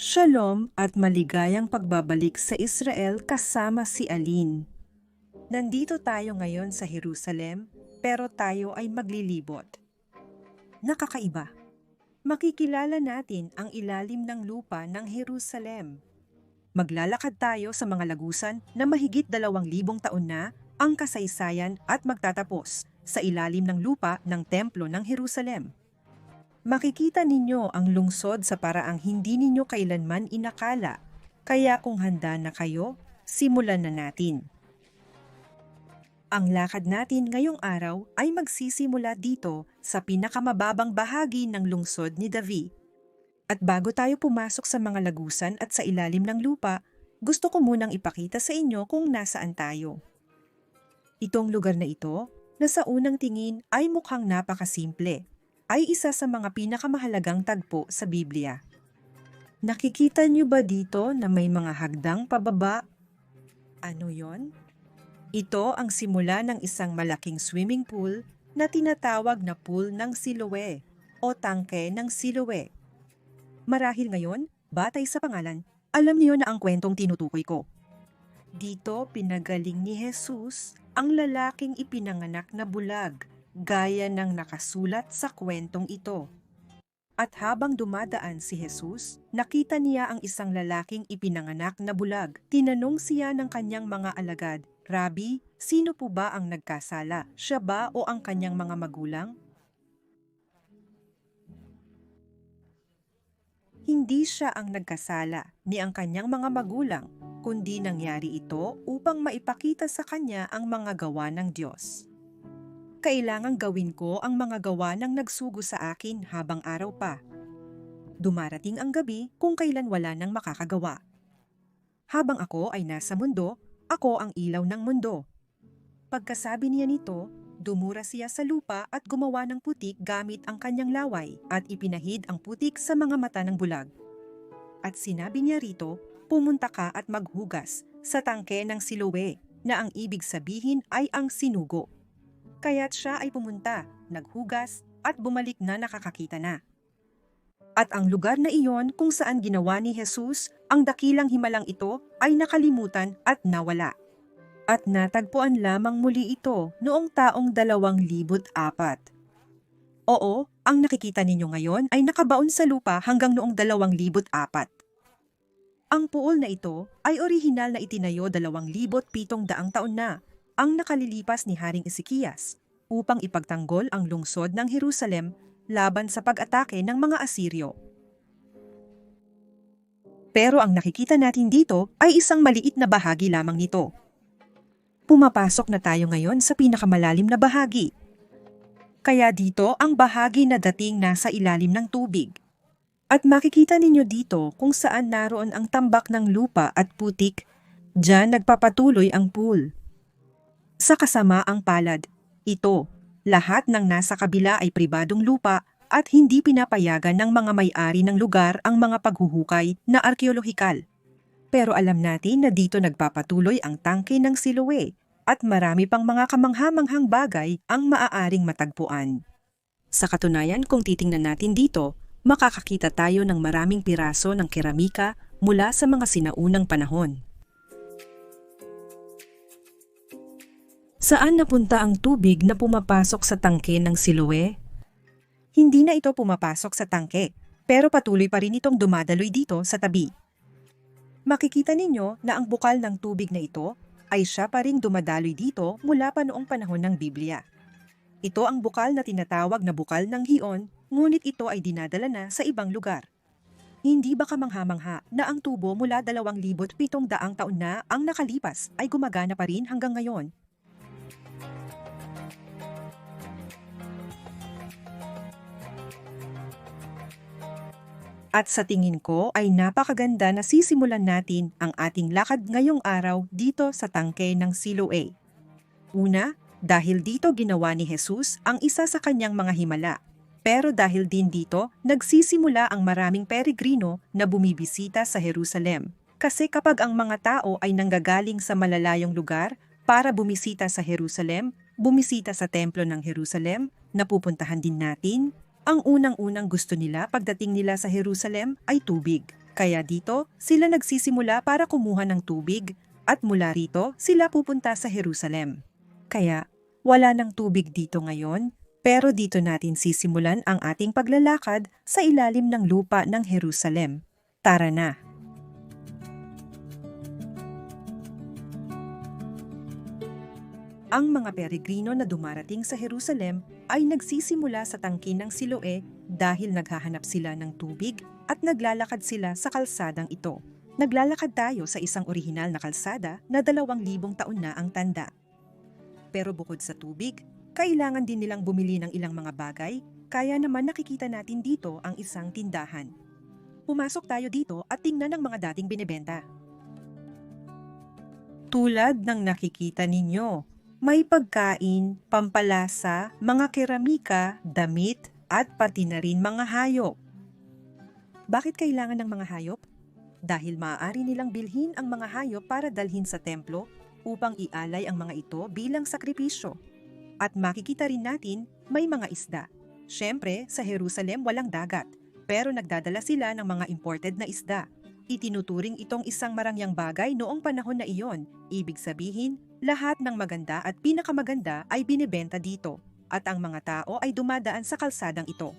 Shalom at maligayang pagbabalik sa Israel kasama si Alin. Nandito tayo ngayon sa Jerusalem, pero tayo ay maglilibot. Nakakaiba. Makikilala natin ang ilalim ng lupa ng Jerusalem. Maglalakad tayo sa mga lagusan na mahigit dalawang libong taon na ang kasaysayan at magtatapos sa ilalim ng lupa ng Templo ng Jerusalem. Makikita ninyo ang lungsod sa paraang hindi ninyo kailanman inakala. Kaya kung handa na kayo, simulan na natin. Ang lakad natin ngayong araw ay magsisimula dito sa pinakamababang bahagi ng lungsod ni Davi. At bago tayo pumasok sa mga lagusan at sa ilalim ng lupa, gusto ko munang ipakita sa inyo kung nasaan tayo. Itong lugar na ito, na sa unang tingin ay mukhang napakasimple ay isa sa mga pinakamahalagang tagpo sa Biblia. Nakikita niyo ba dito na may mga hagdang pababa? Ano yon? Ito ang simula ng isang malaking swimming pool na tinatawag na pool ng Siloe o tangke ng Siloe. Marahil ngayon, batay sa pangalan, alam niyo na ang kwentong tinutukoy ko. Dito pinagaling ni Jesus ang lalaking ipinanganak na bulag gaya ng nakasulat sa kwentong ito. At habang dumadaan si Jesus, nakita niya ang isang lalaking ipinanganak na bulag. Tinanong siya ng kanyang mga alagad, Rabi, sino po ba ang nagkasala? Siya ba o ang kanyang mga magulang? Hindi siya ang nagkasala ni ang kanyang mga magulang, kundi nangyari ito upang maipakita sa kanya ang mga gawa ng Diyos kailangang gawin ko ang mga gawa ng nagsugo sa akin habang araw pa. Dumarating ang gabi kung kailan wala nang makakagawa. Habang ako ay nasa mundo, ako ang ilaw ng mundo. Pagkasabi niya nito, dumura siya sa lupa at gumawa ng putik gamit ang kanyang laway at ipinahid ang putik sa mga mata ng bulag. At sinabi niya rito, pumunta ka at maghugas sa tangke ng silowe na ang ibig sabihin ay ang sinugo. Kaya't siya ay pumunta, naghugas, at bumalik na nakakakita na. At ang lugar na iyon kung saan ginawa ni Jesus ang dakilang himalang ito ay nakalimutan at nawala. At natagpuan lamang muli ito noong taong 2004. Oo, ang nakikita ninyo ngayon ay nakabaon sa lupa hanggang noong 2004. Ang puol na ito ay orihinal na itinayo 2,700 taon na ang nakalilipas ni Haring Ezekias upang ipagtanggol ang lungsod ng Jerusalem laban sa pag-atake ng mga Asiryo. Pero ang nakikita natin dito ay isang maliit na bahagi lamang nito. Pumapasok na tayo ngayon sa pinakamalalim na bahagi. Kaya dito ang bahagi na dating nasa ilalim ng tubig. At makikita ninyo dito kung saan naroon ang tambak ng lupa at putik, Diyan nagpapatuloy ang pool sa kasamaang palad. Ito, lahat ng nasa kabila ay pribadong lupa at hindi pinapayagan ng mga may-ari ng lugar ang mga paghuhukay na arkeolohikal. Pero alam natin na dito nagpapatuloy ang tangke ng Siloe at marami pang mga kamanghamanghang bagay ang maaaring matagpuan. Sa katunayan kung titingnan natin dito, makakakita tayo ng maraming piraso ng keramika mula sa mga sinaunang panahon. Saan napunta ang tubig na pumapasok sa tangke ng Siloe? Hindi na ito pumapasok sa tangke, pero patuloy pa rin itong dumadaloy dito sa tabi. Makikita ninyo na ang bukal ng tubig na ito ay siya pa rin dumadaloy dito mula pa noong panahon ng Biblia. Ito ang bukal na tinatawag na bukal ng Hion, ngunit ito ay dinadala na sa ibang lugar. Hindi ba kamangha-mangha na ang tubo mula 2,700 taon na ang nakalipas ay gumagana pa rin hanggang ngayon At sa tingin ko ay napakaganda na sisimulan natin ang ating lakad ngayong araw dito sa tangke ng Siloe. Una, dahil dito ginawa ni Jesus ang isa sa kanyang mga himala. Pero dahil din dito, nagsisimula ang maraming peregrino na bumibisita sa Jerusalem. Kasi kapag ang mga tao ay nanggagaling sa malalayong lugar para bumisita sa Jerusalem, bumisita sa templo ng Jerusalem, napupuntahan din natin, ang unang-unang gusto nila pagdating nila sa Jerusalem ay tubig. Kaya dito, sila nagsisimula para kumuha ng tubig at mula rito, sila pupunta sa Jerusalem. Kaya, wala ng tubig dito ngayon, pero dito natin sisimulan ang ating paglalakad sa ilalim ng lupa ng Jerusalem. Tara na! Ang mga peregrino na dumarating sa Jerusalem ay nagsisimula sa tangkin ng Siloe dahil naghahanap sila ng tubig at naglalakad sila sa kalsadang ito. Naglalakad tayo sa isang orihinal na kalsada na dalawang libong taon na ang tanda. Pero bukod sa tubig, kailangan din nilang bumili ng ilang mga bagay, kaya naman nakikita natin dito ang isang tindahan. Pumasok tayo dito at tingnan ang mga dating binibenta. Tulad ng nakikita ninyo, may pagkain, pampalasa, mga keramika, damit, at pati na rin mga hayop. Bakit kailangan ng mga hayop? Dahil maaari nilang bilhin ang mga hayop para dalhin sa templo upang ialay ang mga ito bilang sakripisyo. At makikita rin natin may mga isda. Siyempre, sa Jerusalem walang dagat, pero nagdadala sila ng mga imported na isda. Itinuturing itong isang marangyang bagay noong panahon na iyon. Ibig sabihin, lahat ng maganda at pinakamaganda ay binibenta dito at ang mga tao ay dumadaan sa kalsadang ito.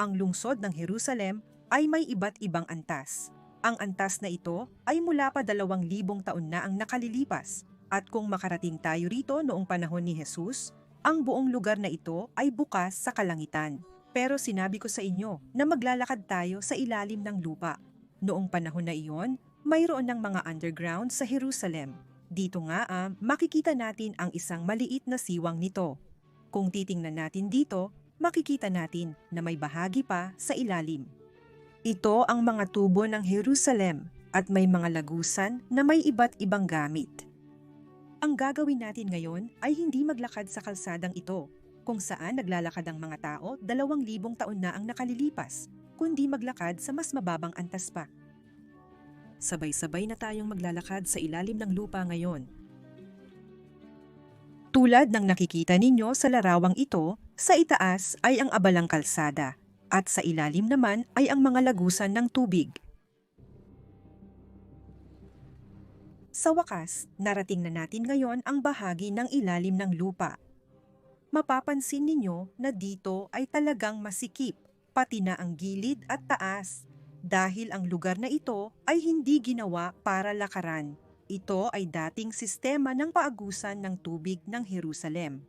Ang lungsod ng Jerusalem ay may iba't ibang antas. Ang antas na ito ay mula pa dalawang libong taon na ang nakalilipas at kung makarating tayo rito noong panahon ni Jesus, ang buong lugar na ito ay bukas sa kalangitan. Pero sinabi ko sa inyo na maglalakad tayo sa ilalim ng lupa. Noong panahon na iyon, mayroon ng mga underground sa Jerusalem. Dito nga ah, makikita natin ang isang maliit na siwang nito. Kung titingnan natin dito, makikita natin na may bahagi pa sa ilalim. Ito ang mga tubo ng Jerusalem at may mga lagusan na may iba't ibang gamit. Ang gagawin natin ngayon ay hindi maglakad sa kalsadang ito, kung saan naglalakad ang mga tao dalawang libong taon na ang nakalilipas, kundi maglakad sa mas mababang antas pa. Sabay-sabay na tayong maglalakad sa ilalim ng lupa ngayon. Tulad ng nakikita ninyo sa larawang ito, sa itaas ay ang abalang kalsada at sa ilalim naman ay ang mga lagusan ng tubig. Sa wakas, narating na natin ngayon ang bahagi ng ilalim ng lupa. Mapapansin ninyo na dito ay talagang masikip, pati na ang gilid at taas, dahil ang lugar na ito ay hindi ginawa para lakaran. Ito ay dating sistema ng paagusan ng tubig ng Jerusalem.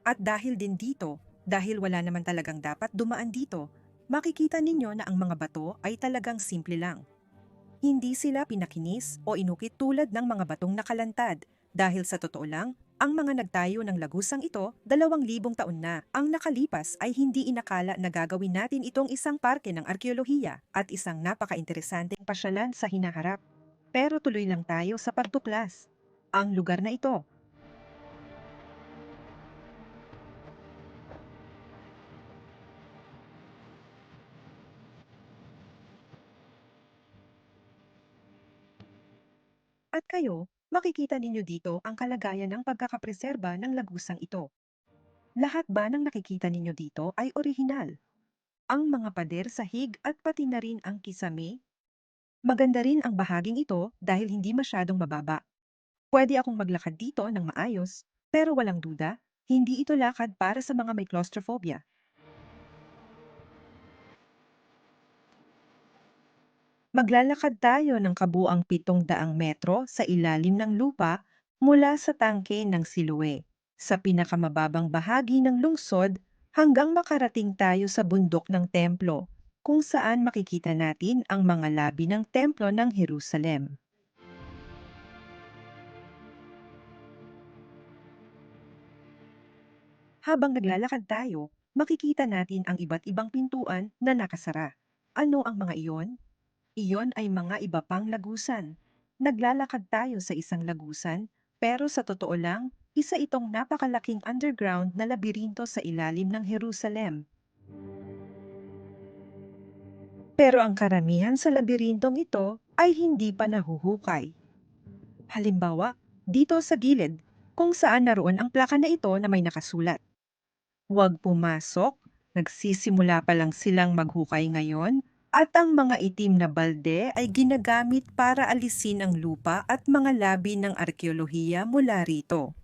At dahil din dito, dahil wala naman talagang dapat dumaan dito, makikita ninyo na ang mga bato ay talagang simple lang. Hindi sila pinakinis o inukit tulad ng mga batong nakalantad dahil sa totoo lang, ang mga nagtayo ng lagusang ito, dalawang libong taon na. Ang nakalipas ay hindi inakala na gagawin natin itong isang parke ng arkeolohiya at isang napaka-interesanteng pasyalan sa hinaharap. Pero tuloy lang tayo sa pagtuklas. Ang lugar na ito At kayo, makikita ninyo dito ang kalagayan ng pagkakapreserba ng lagusang ito. Lahat ba ng nakikita ninyo dito ay orihinal? Ang mga pader sahig at pati na rin ang kisame? Maganda rin ang bahaging ito dahil hindi masyadong mababa. Pwede akong maglakad dito ng maayos, pero walang duda, hindi ito lakad para sa mga may claustrophobia. Maglalakad tayo ng kabuang pitong daang metro sa ilalim ng lupa mula sa tangke ng Siloe, sa pinakamababang bahagi ng lungsod hanggang makarating tayo sa bundok ng templo, kung saan makikita natin ang mga labi ng templo ng Jerusalem. Habang naglalakad tayo, makikita natin ang iba't ibang pintuan na nakasara. Ano ang mga iyon? Iyon ay mga iba pang lagusan. Naglalakad tayo sa isang lagusan, pero sa totoo lang, isa itong napakalaking underground na labirinto sa ilalim ng Jerusalem. Pero ang karamihan sa labirintong ito ay hindi pa nahuhukay. Halimbawa, dito sa gilid, kung saan naroon ang plaka na ito na may nakasulat. Huwag pumasok, Nagsisimula pa lang silang maghukay ngayon at ang mga itim na balde ay ginagamit para alisin ang lupa at mga labi ng arkeolohiya mula rito.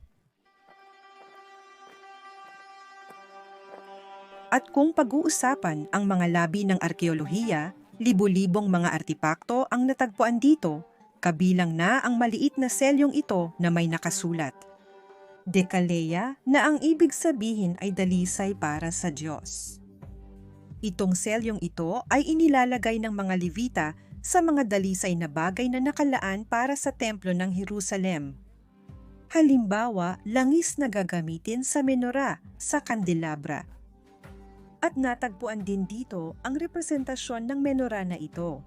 At kung pag-uusapan ang mga labi ng arkeolohiya, libu-libong mga artipakto ang natagpuan dito, kabilang na ang maliit na selyong ito na may nakasulat. Dekaleya na ang ibig sabihin ay dalisay para sa Diyos. Itong selyong ito ay inilalagay ng mga Levita sa mga dalisay na bagay na nakalaan para sa templo ng Jerusalem. Halimbawa, langis na gagamitin sa menora, sa kandelabra, at natagpuan din dito ang representasyon ng menora na ito.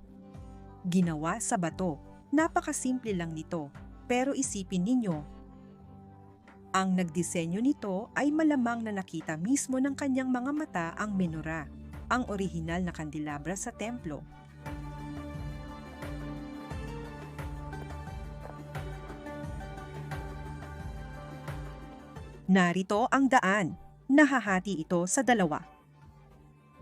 Ginawa sa bato, napakasimple lang nito, pero isipin ninyo, ang nagdisenyo nito ay malamang na nakita mismo ng kanyang mga mata ang menora, ang orihinal na kandelabra sa templo. Narito ang daan. Nahahati ito sa dalawa.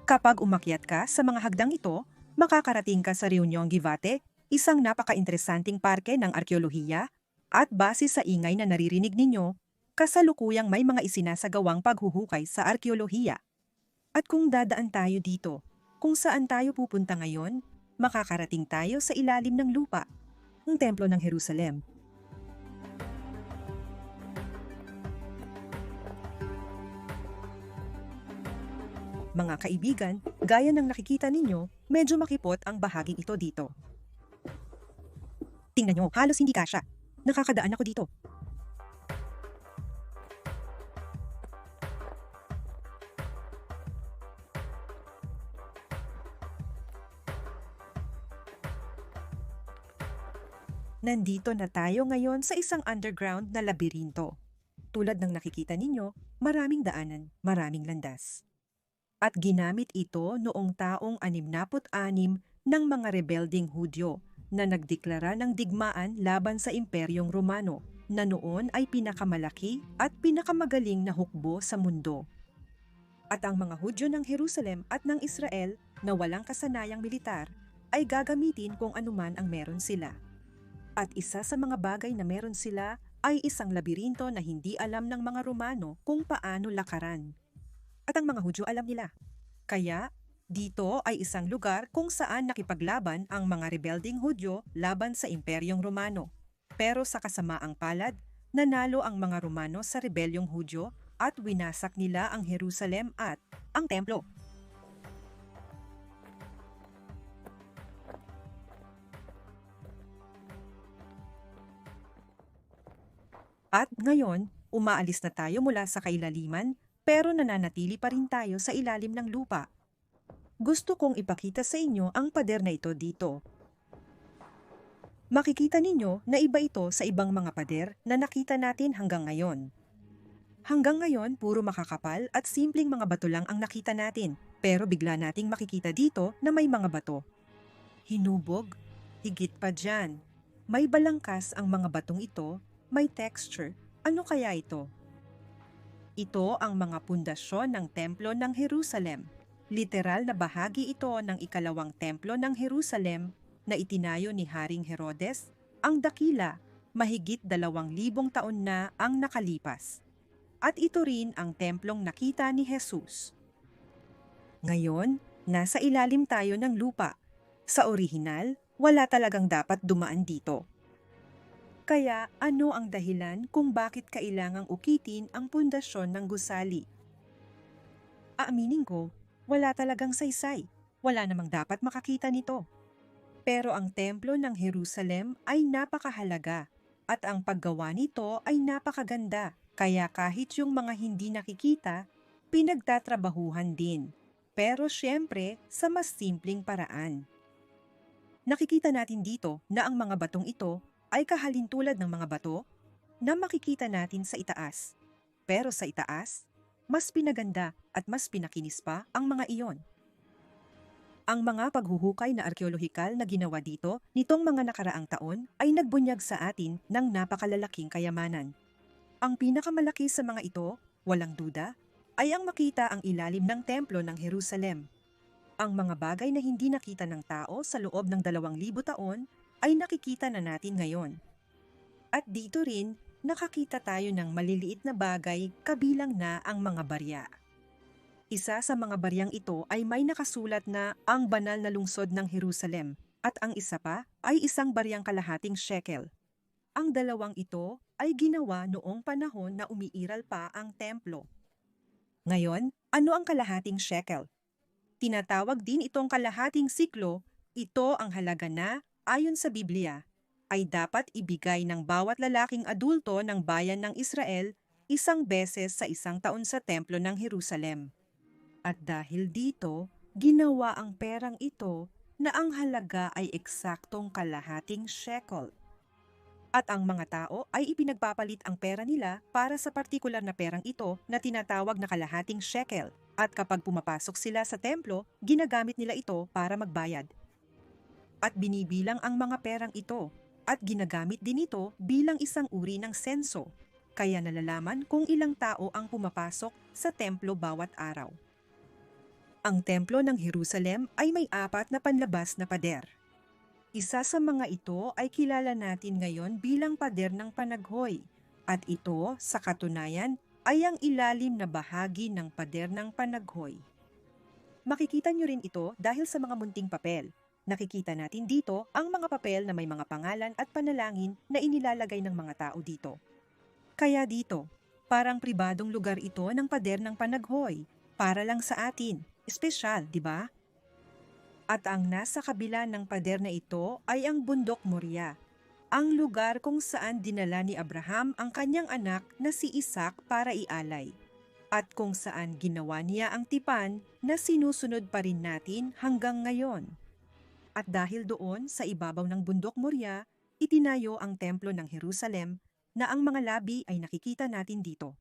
Kapag umakyat ka sa mga hagdang ito, makakarating ka sa Reunion Givate, isang napaka-interesanting parke ng arkeolohiya, at base sa ingay na naririnig ninyo, kasalukuyang may mga isinasagawang paghuhukay sa arkeolohiya. At kung dadaan tayo dito, kung saan tayo pupunta ngayon, makakarating tayo sa ilalim ng lupa, ang templo ng Jerusalem. Mga kaibigan, gaya ng nakikita ninyo, medyo makipot ang bahaging ito dito. Tingnan nyo, halos hindi kasya. Nakakadaan ako dito. Nandito na tayo ngayon sa isang underground na labirinto. Tulad ng nakikita ninyo, maraming daanan, maraming landas at ginamit ito noong taong 66 ng mga rebelding Hudyo na nagdeklara ng digmaan laban sa Imperyong Romano na noon ay pinakamalaki at pinakamagaling na hukbo sa mundo. At ang mga Hudyo ng Jerusalem at ng Israel na walang kasanayang militar ay gagamitin kung anuman ang meron sila. At isa sa mga bagay na meron sila ay isang labirinto na hindi alam ng mga Romano kung paano lakaran at ang mga Hudyo alam nila. Kaya, dito ay isang lugar kung saan nakipaglaban ang mga rebelding Hudyo laban sa Imperyong Romano. Pero sa kasamaang palad, nanalo ang mga Romano sa rebelyong Hudyo at winasak nila ang Jerusalem at ang templo. At ngayon, umaalis na tayo mula sa kailaliman pero nananatili pa rin tayo sa ilalim ng lupa. Gusto kong ipakita sa inyo ang pader na ito dito. Makikita ninyo na iba ito sa ibang mga pader na nakita natin hanggang ngayon. Hanggang ngayon, puro makakapal at simpleng mga bato lang ang nakita natin, pero bigla nating makikita dito na may mga bato. Hinubog, higit pa dyan. May balangkas ang mga batong ito, may texture. Ano kaya ito? Ito ang mga pundasyon ng Templo ng Jerusalem. Literal na bahagi ito ng ikalawang templo ng Jerusalem na itinayo ni Haring Herodes, ang dakila, mahigit dalawang libong taon na ang nakalipas. At ito rin ang templong nakita ni Jesus. Ngayon, nasa ilalim tayo ng lupa. Sa orihinal, wala talagang dapat dumaan dito. Kaya ano ang dahilan kung bakit kailangang ukitin ang pundasyon ng gusali? Aaminin ko, wala talagang saysay. Wala namang dapat makakita nito. Pero ang templo ng Jerusalem ay napakahalaga at ang paggawa nito ay napakaganda. Kaya kahit yung mga hindi nakikita, pinagtatrabahuhan din. Pero siyempre sa mas simpleng paraan. Nakikita natin dito na ang mga batong ito ay kahalintulad ng mga bato na makikita natin sa itaas. Pero sa itaas, mas pinaganda at mas pinakinis pa ang mga iyon. Ang mga paghuhukay na arkeolohikal na ginawa dito nitong mga nakaraang taon ay nagbunyag sa atin ng napakalalaking kayamanan. Ang pinakamalaki sa mga ito, walang duda, ay ang makita ang ilalim ng templo ng Jerusalem. Ang mga bagay na hindi nakita ng tao sa loob ng dalawang libo taon ay nakikita na natin ngayon. At dito rin, nakakita tayo ng maliliit na bagay kabilang na ang mga barya. Isa sa mga baryang ito ay may nakasulat na ang banal na lungsod ng Jerusalem at ang isa pa ay isang baryang kalahating shekel. Ang dalawang ito ay ginawa noong panahon na umiiral pa ang templo. Ngayon, ano ang kalahating shekel? Tinatawag din itong kalahating siklo, ito ang halaga na, ayon sa Biblia, ay dapat ibigay ng bawat lalaking adulto ng bayan ng Israel isang beses sa isang taon sa templo ng Jerusalem. At dahil dito, ginawa ang perang ito na ang halaga ay eksaktong kalahating shekel. At ang mga tao ay ipinagpapalit ang pera nila para sa partikular na perang ito na tinatawag na kalahating shekel. At kapag pumapasok sila sa templo, ginagamit nila ito para magbayad. At binibilang ang mga perang ito at ginagamit din ito bilang isang uri ng senso. Kaya nalalaman kung ilang tao ang pumapasok sa templo bawat araw. Ang templo ng Jerusalem ay may apat na panlabas na pader. Isa sa mga ito ay kilala natin ngayon bilang pader ng panaghoy at ito, sa katunayan, ay ang ilalim na bahagi ng pader ng panaghoy. Makikita nyo rin ito dahil sa mga munting papel. Nakikita natin dito ang mga papel na may mga pangalan at panalangin na inilalagay ng mga tao dito. Kaya dito, parang pribadong lugar ito ng pader ng panaghoy, para lang sa atin, espesyal, di ba? At ang nasa kabila ng pader na ito ay ang bundok Moria, ang lugar kung saan dinala ni Abraham ang kanyang anak na si Isaac para ialay, at kung saan ginawa niya ang tipan na sinusunod pa rin natin hanggang ngayon. At dahil doon sa ibabaw ng bundok Moria, itinayo ang templo ng Jerusalem na ang mga labi ay nakikita natin dito.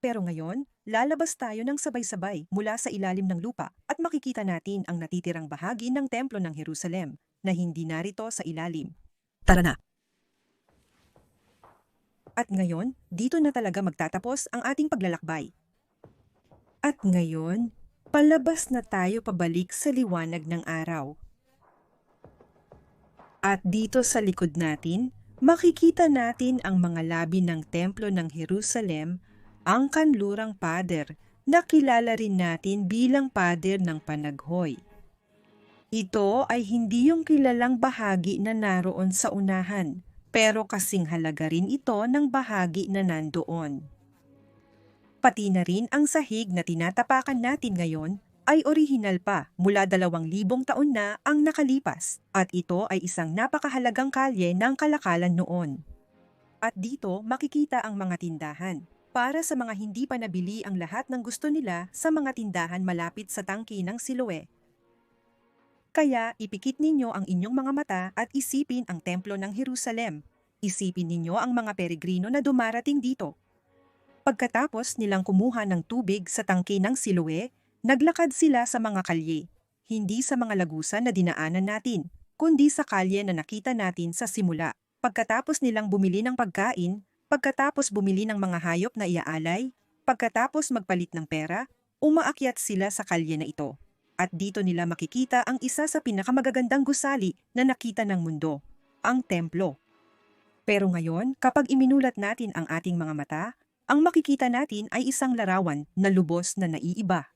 Pero ngayon, lalabas tayo ng sabay-sabay mula sa ilalim ng lupa at makikita natin ang natitirang bahagi ng templo ng Jerusalem na hindi narito sa ilalim. Tara na! At ngayon, dito na talaga magtatapos ang ating paglalakbay. At ngayon, palabas na tayo pabalik sa liwanag ng araw. At dito sa likod natin, makikita natin ang mga labi ng templo ng Jerusalem, ang kanlurang pader na kilala rin natin bilang pader ng panaghoy. Ito ay hindi yung kilalang bahagi na naroon sa unahan, pero kasing halaga rin ito ng bahagi na nandoon. Pati na rin ang sahig na tinatapakan natin ngayon ay orihinal pa mula dalawang libong taon na ang nakalipas at ito ay isang napakahalagang kalye ng kalakalan noon. At dito makikita ang mga tindahan para sa mga hindi pa nabili ang lahat ng gusto nila sa mga tindahan malapit sa tangki ng Siloe. Kaya ipikit ninyo ang inyong mga mata at isipin ang templo ng Jerusalem. Isipin ninyo ang mga peregrino na dumarating dito. Pagkatapos nilang kumuha ng tubig sa tangki ng Siloe, naglakad sila sa mga kalye, hindi sa mga lagusan na dinaanan natin, kundi sa kalye na nakita natin sa simula. Pagkatapos nilang bumili ng pagkain, pagkatapos bumili ng mga hayop na iaalay, pagkatapos magpalit ng pera, umaakyat sila sa kalye na ito at dito nila makikita ang isa sa pinakamagagandang gusali na nakita ng mundo, ang templo. Pero ngayon, kapag iminulat natin ang ating mga mata, ang makikita natin ay isang larawan na lubos na naiiba.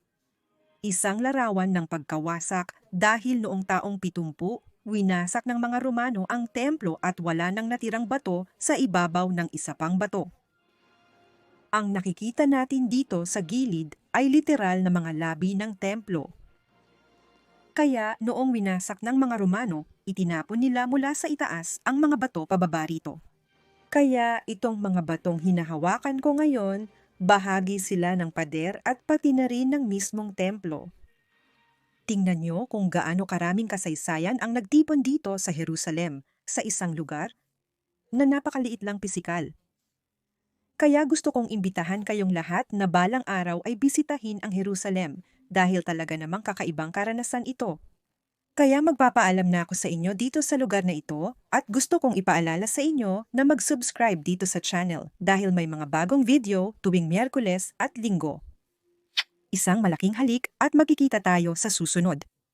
Isang larawan ng pagkawasak dahil noong taong pitumpu, winasak ng mga Romano ang templo at wala nang natirang bato sa ibabaw ng isa pang bato. Ang nakikita natin dito sa gilid ay literal na mga labi ng templo kaya noong winasak ng mga Romano, itinapon nila mula sa itaas ang mga bato pababa rito. Kaya itong mga batong hinahawakan ko ngayon, bahagi sila ng pader at pati na rin ng mismong templo. Tingnan nyo kung gaano karaming kasaysayan ang nagtipon dito sa Jerusalem, sa isang lugar na napakaliit lang pisikal. Kaya gusto kong imbitahan kayong lahat na balang araw ay bisitahin ang Jerusalem dahil talaga namang kakaibang karanasan ito. Kaya magpapaalam na ako sa inyo dito sa lugar na ito at gusto kong ipaalala sa inyo na mag-subscribe dito sa channel dahil may mga bagong video tuwing Miyerkules at Linggo. Isang malaking halik at magkikita tayo sa susunod.